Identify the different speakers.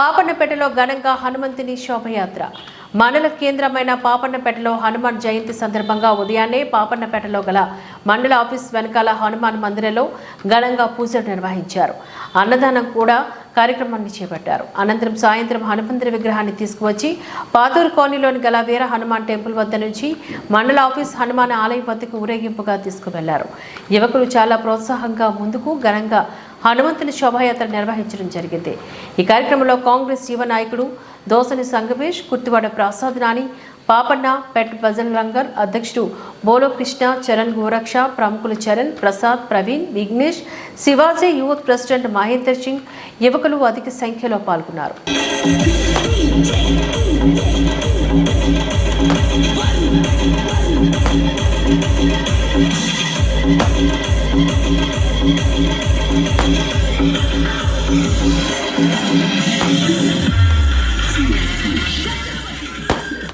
Speaker 1: పాపన్నపేటలో ఘనంగా హనుమంతుని శోభయాత్ర. మండల కేంద్రమైన పాపన్నపేటలో హనుమాన్ జయంతి సందర్భంగా ఉదయాన్నే పాపన్నపేటలో గల మండల ఆఫీస్ వెనకాల హనుమాన్ మందిరంలో ఘనంగా పూజలు నిర్వహించారు. అన్నదానం కూడా కార్యక్రమాన్ని చేపట్టారు. అనంతరం సాయంత్రం హనుమంతుడి విగ్రహాన్ని తీసుకువచ్చి పాతూరు కాలనీలోని గల వీర హనుమాన్ టెంపుల్ వద్ద నుంచి మండల ఆఫీస్ హనుమాన్ ఆలయం వద్దకు ఊరేగింపుగా తీసుకువెళ్ళారు. యువకులు చాలా ప్రోత్సాహంగా ముందుకు ఘనంగా హనుమంతుని శోభాయాత్ర నిర్వహించడం జరిగింది. ఈ కార్యక్రమంలో కాంగ్రెస్ యువ నాయకుడు దోసని సంగమేష్ కుర్తివాడ ప్రసాద్ నాని పాపన్న పెట్ భజన్ రంగర్ అధ్యక్షుడు బోలో కృష్ణ చరణ్ గోరక్ష ప్రముఖులు చరణ్ ప్రసాద్ ప్రవీణ్ విఘ్నేష్ శివాజీ యూత్ ప్రెసిడెంట్ మహేందర్ సింగ్ యువకులు అధిక సంఖ్యలో పాల్గొన్నారు.
Speaker 2: Thank Thank you.